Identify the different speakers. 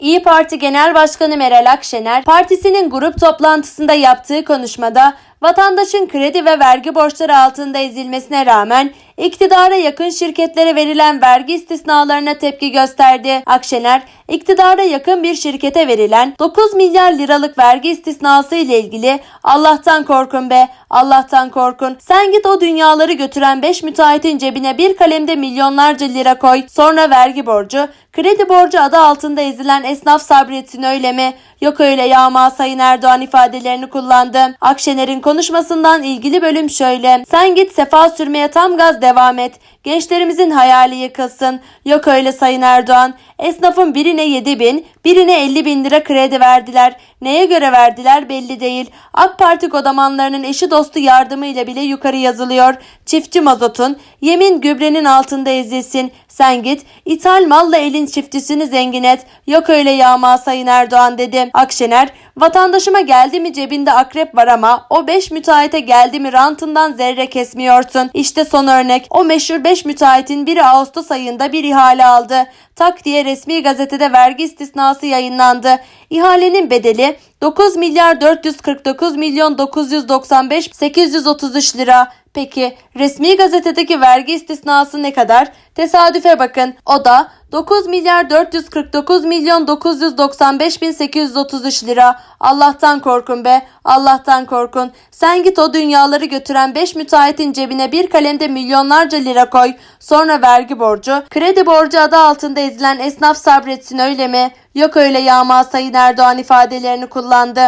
Speaker 1: İyi Parti Genel Başkanı Meral Akşener, partisinin grup toplantısında yaptığı konuşmada vatandaşın kredi ve vergi borçları altında ezilmesine rağmen iktidara yakın şirketlere verilen vergi istisnalarına tepki gösterdi. Akşener, iktidara yakın bir şirkete verilen 9 milyar liralık vergi istisnası ile ilgili Allah'tan korkun be, Allah'tan korkun. Sen git o dünyaları götüren 5 müteahhitin cebine bir kalemde milyonlarca lira koy. Sonra vergi borcu, kredi borcu adı altında ezilen esnaf sabretsin öyle mi? Yok öyle yağma Sayın Erdoğan ifadelerini kullandı. Akşener'in konuşmasından ilgili bölüm şöyle. Sen git sefa sürmeye tam gaz devam et. Gençlerimizin hayali yıkılsın. Yok öyle Sayın Erdoğan. Esnafın birine 7 bin, birine 50 bin lira kredi verdiler. Neye göre verdiler belli değil. AK Parti godamanlarının eşi dostu yardımıyla bile yukarı yazılıyor. Çiftçi mazotun, yemin gübrenin altında ezilsin. Sen git, ithal malla elin çiftçisini zengin et. Yok öyle yağma Sayın Erdoğan dedi. Akşener, vatandaşıma geldi mi cebinde akrep var ama o 5 müteahhite geldi mi rantından zerre kesmiyorsun. İşte son örnek. O meşhur 5 müteahhitin biri Ağustos ayında bir ihale aldı. Tak diye resmi gazetede vergi istisnası yayınlandı. İhalenin bedeli 9 milyar 449 milyon 995 833 lira. Peki resmi gazetedeki vergi istisnası ne kadar? Tesadüfe bakın. O da 9 milyar 449 milyon 995 bin 833 lira. Allah'tan korkun be. Allah'tan korkun. Sen git o dünyaları götüren 5 müteahhitin cebine bir kalemde milyonlarca lira koy. Sonra vergi borcu, kredi borcu adı altında ezilen esnaf sabretsin öyle mi? Yok öyle yağma Sayın Erdoğan ifadelerini kullandı.